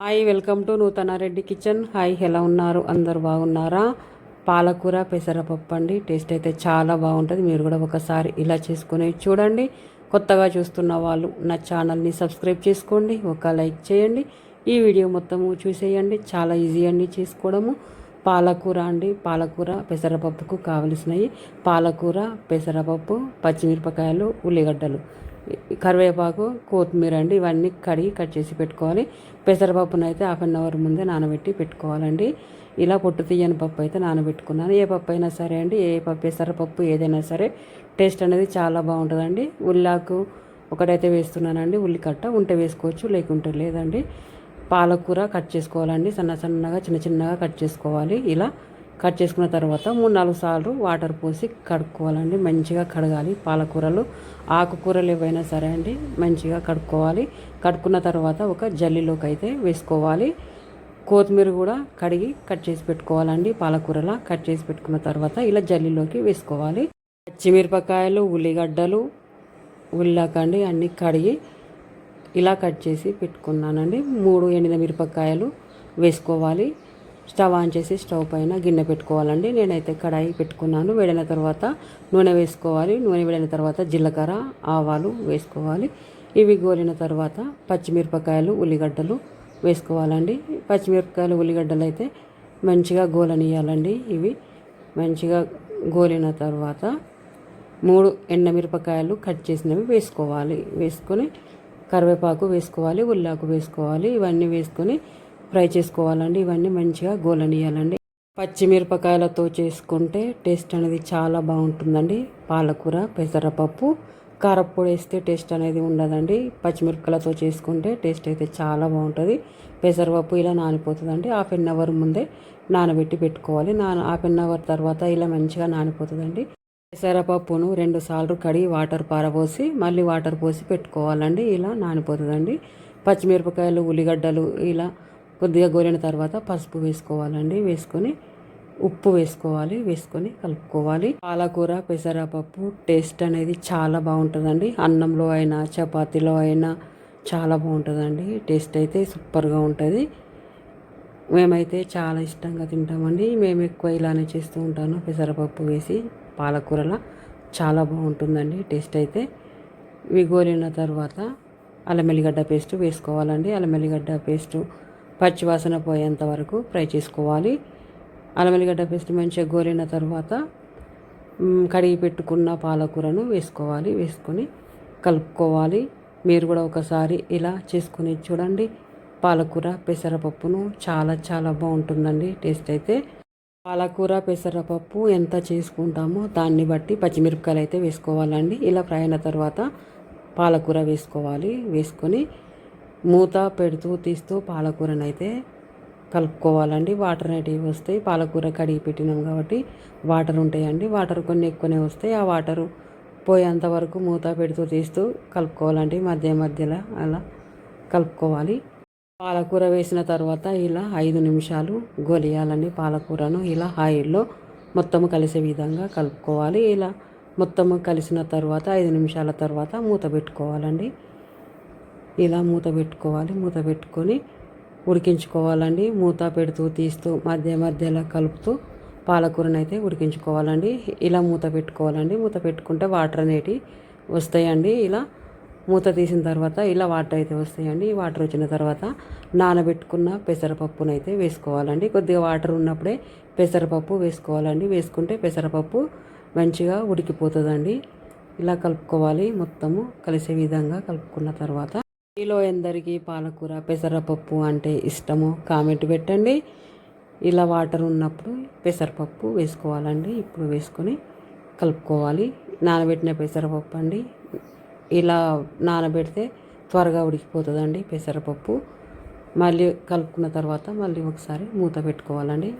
Hi welcome to నూతన Reddy kitchen. Hi ఎలా ఉన్నారు? అందరు బాగున్నారా? పాలకూర పెసరపప్పు అండి. టేస్ట్ అయితే చాలా బాగుంటుంది. మీరు కూడా ఒకసారి ఇలా చేసుకుని చూడండి. కొత్తగా చూస్తున్న వాళ్ళు నా ఛానల్ని సబ్స్క్రైబ్ చేసుకోండి. ఒక లైక్ చేయండి. ఈ వీడియో మొత్తము చూసేయండి. చాలా ఈజీ అండి చేసుకోవడము. పాలకూర అండి. పాలకూర పెసరపప్పుకు కావలసినవి. పాలకూర పెసరపప్పు పచ్చిమిరపకాయలు ఉల్లిగడ్డలు. కరివేపాకు కొత్తిమీర అండి ఇవన్నీ కడిగి కట్ చేసి పెట్టుకోవాలి. పెసరపప్పును అయితే హాఫ్ అన్ అవర్ ముందే నానబెట్టి పెట్టుకోవాలండి. ఇలా పొట్టు తీయని పప్పు అయితే నానబెట్టుకున్నాను. ఏ పప్పు అయినా సరే అండి ఏ పప్పు పెసరపప్పు ఏదైనా సరే టేస్ట్ అనేది చాలా బాగుంటుందండి. ఉల్లాకు ఒకటైతే వేస్తున్నానండి ఉల్లికట్ట. ఉంటే వేసుకోవచ్చు లేకుంటే లేదండి. పాలకూర కట్ చేసుకోవాలండి. సన్న సన్నగా చిన్న చిన్నగా కట్ చేసుకోవాలి. ఇలా కట్ చేసుకున్న తర్వాత మూడు నాలుగు సార్లు వాటర్ పోసి కడుక్కోవాలండి. మంచిగా కడగాలి. పాలకూరలు ఆకుకూరలు ఏవైనా సరే అండి మంచిగా కడుక్కోవాలి. కడుక్కున్న తర్వాత ఒక జల్లిలోకి అయితే వేసుకోవాలి. కొత్తిమీర కూడా కడిగి కట్ చేసి పెట్టుకోవాలండి. పాలకూరలా కట్ చేసి పెట్టుకున్న తర్వాత ఇలా జల్లిలోకి వేసుకోవాలి. పచ్చిమిరపకాయలు ఉల్లిగడ్డలు ఉల్లాకండి అన్నీ కడిగి ఇలా కట్ చేసి పెట్టుకున్నానండి. మూడు ఎండిన మిరపకాయలు వేసుకోవాలి. స్టవ్ ఆన్ చేసి స్టవ్ పైన గిన్నె పెట్టుకోవాలండి. నేనైతే కడాయి పెట్టుకున్నాను. వేడిన తర్వాత నూనె వేసుకోవాలి. నూనె వేడిన తర్వాత జీలకర్ర ఆవాలు వేసుకోవాలి. ఇవి గోలిన తర్వాత పచ్చిమిరపకాయలు ఉల్లిగడ్డలు వేసుకోవాలండి. పచ్చిమిరపకాయలు ఉల్లిగడ్డలు అయితే మంచిగా గోలనియాలండి ఇవి. మంచిగా గోలిన తర్వాత మూడు ఎండమిరపకాయలు కట్ చేసినవి వేసుకోవాలి. వేసుకొని కరివేపాకు వేసుకోవాలి ఉల్లాకు వేసుకోవాలి. ఇవన్నీ వేసుకొని ఫ్రై చేసుకోవాలండి. ఇవన్నీ మంచిగా గోలనియాలండి పచ్చిమిరపకాయలతో చేసుకుంటే టేస్ట్ అనేది చాలా బాగుంటుందండి. పాలకూర పెసరపప్పు కారప్పొడి వేస్తే టేస్ట్ అనేది ఉండదండి. పచ్చిమిరపకాయలతో చేసుకుంటే టేస్ట్ అయితే చాలా బాగుంటుంది. పెసరపప్పు ఇలా నానిపోతుందండి. హాఫ్ ఎన్ అవర్ ముందే నానబెట్టి పెట్టుకోవాలి. నాన హాఫ్ ఎన్ అవర్ తర్వాత ఇలా మంచిగా నానిపోతుందండి. పెసరపప్పును రెండు సార్లు కడిగి వాటర్ పారబోసి మళ్ళీ వాటర్ పోసి పెట్టుకోవాలండి. ఇలా నానిపోతుందండి. పచ్చిమిరపకాయలు ఉల్లిగడ్డలు ఇలా కొద్దిగా గోలిన తర్వాత పసుపు వేసుకోవాలండి. వేసుకొని ఉప్పు వేసుకోవాలి. వేసుకొని కలుపుకోవాలి. పాలకూర పెసరపప్పు టేస్ట్ అనేది చాలా బాగుంటుందండి. అన్నంలో అయినా చపాతీలో అయినా చాలా బాగుంటుందండి. టేస్ట్ అయితే సూపర్గా ఉంటుంది. మేమైతే చాలా ఇష్టంగా తింటామండి. మేము ఎక్కువ ఇలానే చేస్తూ ఉంటాను. పెసరపప్పు వేసి పాలకూరలా చాలా బాగుంటుందండి. టేస్ట్ అయితే ఇవి గోరిన తర్వాత అల్లం ఎల్లిగడ్డ పేస్ట్ వేసుకోవాలండి. అల్లం ఎల్లిగడ్డ పేస్టు పచ్చివాసన పోయేంత వరకు ఫ్రై చేసుకోవాలి. అల్లం వెల్లిగడ్డ పేస్ట్ మంచిగా గోలిన తర్వాత కడిగి పెట్టుకున్న పాలకూరను వేసుకోవాలి. వేసుకొని కలుపుకోవాలి. మీరు కూడా ఒకసారి ఇలా చేసుకుని చూడండి. పాలకూర పెసరపప్పును చాలా చాలా బాగుంటుందండి. టేస్ట్ అయితే పాలకూర పెసరపప్పు ఎంత చేసుకుంటామో దాన్ని బట్టి పచ్చిమిరపకాయలు అయితే వేసుకోవాలండి. ఇలా ఫ్రై అయిన తర్వాత పాలకూర వేసుకోవాలి. వేసుకొని మూత పెడుతూ తీస్తూ పాలకూరను అయితే కలుపుకోవాలండి. వాటర్ అనేటివి వస్తాయి. పాలకూర కడిగి పెట్టినాం కాబట్టి వాటర్ ఉంటాయండి. వాటర్ కొన్ని ఎక్కువనే వస్తాయి. ఆ వాటర్ పోయేంత వరకు మూత పెడుతూ తీస్తూ కలుపుకోవాలండి. మధ్య మధ్యలో అలా కలుపుకోవాలి. పాలకూర వేసిన తర్వాత ఇలా ఐదు నిమిషాలు గొలియాలండి పాలకూరను. ఇలా ఆయిల్లో మొత్తం కలిసే విధంగా కలుపుకోవాలి. ఇలా మొత్తం కలిసిన తర్వాత ఐదు నిమిషాల తర్వాత మూత పెట్టుకోవాలండి. ఇలా మూత పెట్టుకోవాలి. మూత పెట్టుకొని ఉడికించుకోవాలండి. మూత పెడుతూ తీస్తూ మధ్య మధ్యలో కలుపుతూ పాలకూరను అయితే ఉడికించుకోవాలండి. ఇలా మూత పెట్టుకోవాలండి. మూత పెట్టుకుంటే వాటర్ అనేటివి వస్తాయండి. ఇలా మూత తీసిన తర్వాత ఇలా వాటర్ అయితే వస్తాయండి. వాటర్ వచ్చిన తర్వాత నానబెట్టుకున్న పెసరపప్పును అయితే వేసుకోవాలండి. కొద్దిగా వాటర్ ఉన్నప్పుడే పెసరపప్పు వేసుకోవాలండి. వేసుకుంటే పెసరపప్పు మంచిగా ఉడికిపోతుందండి. ఇలా కలుపుకోవాలి. మొత్తము కలిసే విధంగా కలుపుకున్న తర్వాత మీలో ఎందరికీ పాలకూర పెసరపప్పు అంటే ఇష్టమో కామెంట్ పెట్టండి. ఇలా వాటర్ ఉన్నప్పుడు పెసరపప్పు వేసుకోవాలండి. ఇప్పుడు వేసుకొని కలుపుకోవాలి. నానబెట్టిన పెసరపప్పు అండి. ఇలా నానబెడితే త్వరగా ఉడికిపోతుందండి పెసరపప్పు. మళ్ళీ కలుపుకున్న తర్వాత మళ్ళీ ఒకసారి మూత పెట్టుకోవాలండి.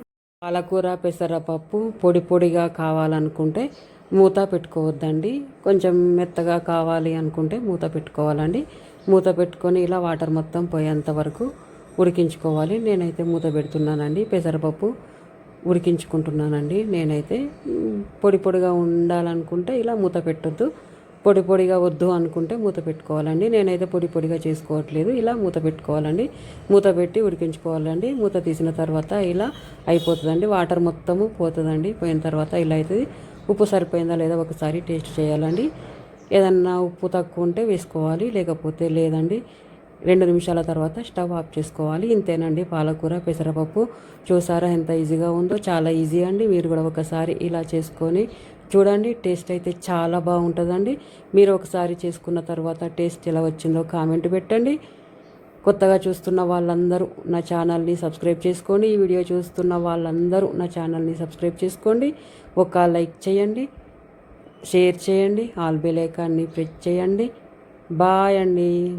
పాలకూర పెసరపప్పు పొడి పొడిగా కావాలనుకుంటే మూత పెట్టుకోవద్దండి. కొంచెం మెత్తగా కావాలి అనుకుంటే మూత పెట్టుకోవాలండి. మూత పెట్టుకొని ఇలా వాటర్ మొత్తం పోయేంత వరకు ఉడికించుకోవాలి. నేనైతే మూత పెడుతున్నానండి. పెసరపప్పు ఉడికించుకుంటున్నానండి. నేనైతే పొడి పొడిగా ఉండాలనుకుంటే ఇలా మూత పెట్టొద్దు. పొడి పొడిగా వద్దు అనుకుంటే మూత పెట్టుకోవాలండి. నేనైతే పొడి పొడిగా చేసుకోవట్లేదు. ఇలా మూత పెట్టుకోవాలండి. మూత పెట్టి ఉడికించుకోవాలండి. మూత తీసిన తర్వాత ఇలా అయిపోతుందండి. వాటర్ మొత్తము పోతుందండి. పోయిన తర్వాత ఇలా అవుతుంది ఉప్పు సరిపోయిందా లేదా ఒకసారి టేస్ట్ చేయాలండి. ఏదన్నా ఉప్పు తక్కువ ఉంటే వేసుకోవాలి లేకపోతే లేదండి రెండు నిమిషాల తర్వాత స్టవ్ ఆఫ్ చేసుకోవాలి. ఇంతేనండి పాలకూర పెసరపప్పు. చూసారా ఎంత ఈజీగా ఉందో చాలా ఈజీ అండి. మీరు కూడా ఒకసారి ఇలా చేసుకొని చూడండి టేస్ట్ అయితే చాలా బాగుంటుందండి. మీరు ఒకసారి చేసుకున్న తర్వాత టేస్ట్ ఎలా వచ్చిందో కామెంట్ పెట్టండి. కొత్తగా చూస్తున్న వాళ్ళందరూ నా ఛానల్ని సబ్స్క్రైబ్ చేసుకోండి. ఈ వీడియో చూస్తున్న వాళ్ళందరూ నా ఛానల్ని సబ్స్క్రైబ్ చేసుకోండి. ఒక లైక్ చేయండి. షేర్ చేయండి. ఆల్ బెల్ ఐకాన్ని ప్రెస్ చేయండి. బాయ్ అండి.